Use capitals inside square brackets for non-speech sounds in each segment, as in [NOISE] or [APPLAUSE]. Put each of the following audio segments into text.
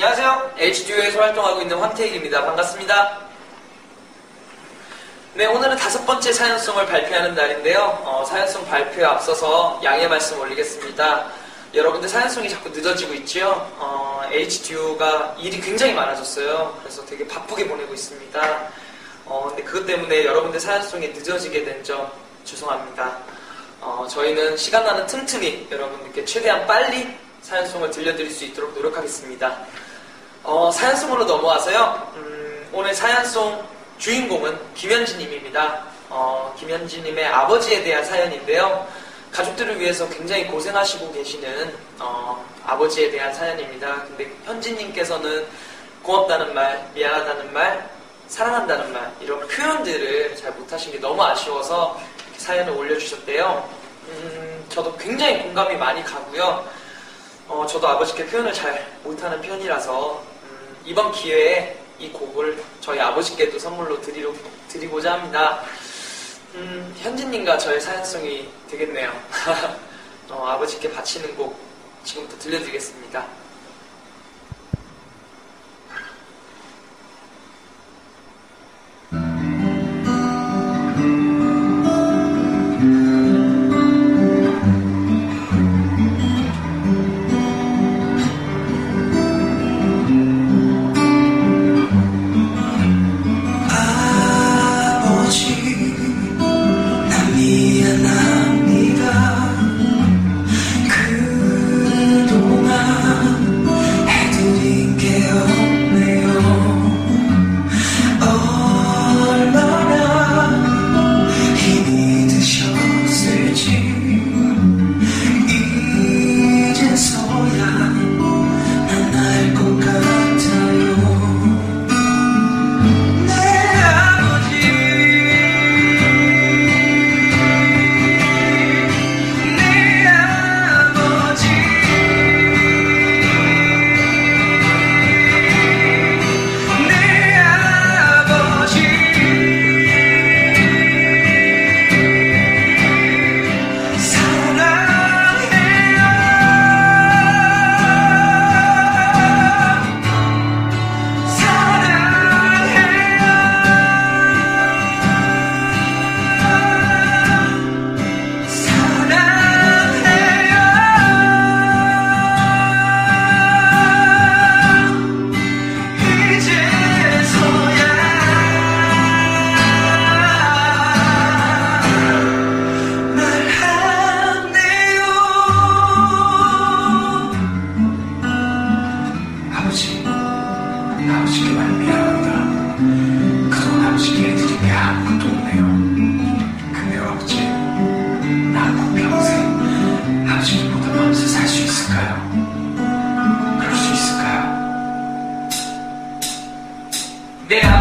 안녕하세요. HDU에서 활동하고 있는 황태익입니다. 반갑습니다. 네, 오늘은 다섯 번째 사연송을 발표하는 날인데요. 어, 사연송 발표에 앞서서 양해 말씀 올리겠습니다. 여러분들 사연송이 자꾸 늦어지고 있지요. 어, HDU가 일이 굉장히 많아졌어요. 그래서 되게 바쁘게 보내고 있습니다. 어, 근데 그것 때문에 여러분들 사연송이 늦어지게 된 점 죄송합니다. 어, 저희는 시간 나는 틈틈이 여러분들께 최대한 빨리 사연송을 들려드릴 수 있도록 노력하겠습니다. 어, 사연송으로 넘어와서요. 음, 오늘 사연송 주인공은 김현진님입니다. 어, 김현진님의 아버지에 대한 사연인데요. 가족들을 위해서 굉장히 고생하시고 계시는 어, 아버지에 대한 사연입니다. 근데 현진님께서는 고맙다는 말, 미안하다는 말, 사랑한다는 말 이런 표현들을 잘 못하신 게 너무 아쉬워서 사연을 올려주셨대요. 음, 저도 굉장히 공감이 많이 가고요. 어, 저도 아버지께 표현을 잘 못하는 편이라서 음, 이번 기회에 이 곡을 저희 아버지께도 선물로 드리려, 드리고자 합니다. 음, 현진님과 저의 사연성이 되겠네요. [LAUGHS] 어, 아버지께 바치는 곡 지금부터 들려드리겠습니다.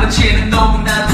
아버지는 너무나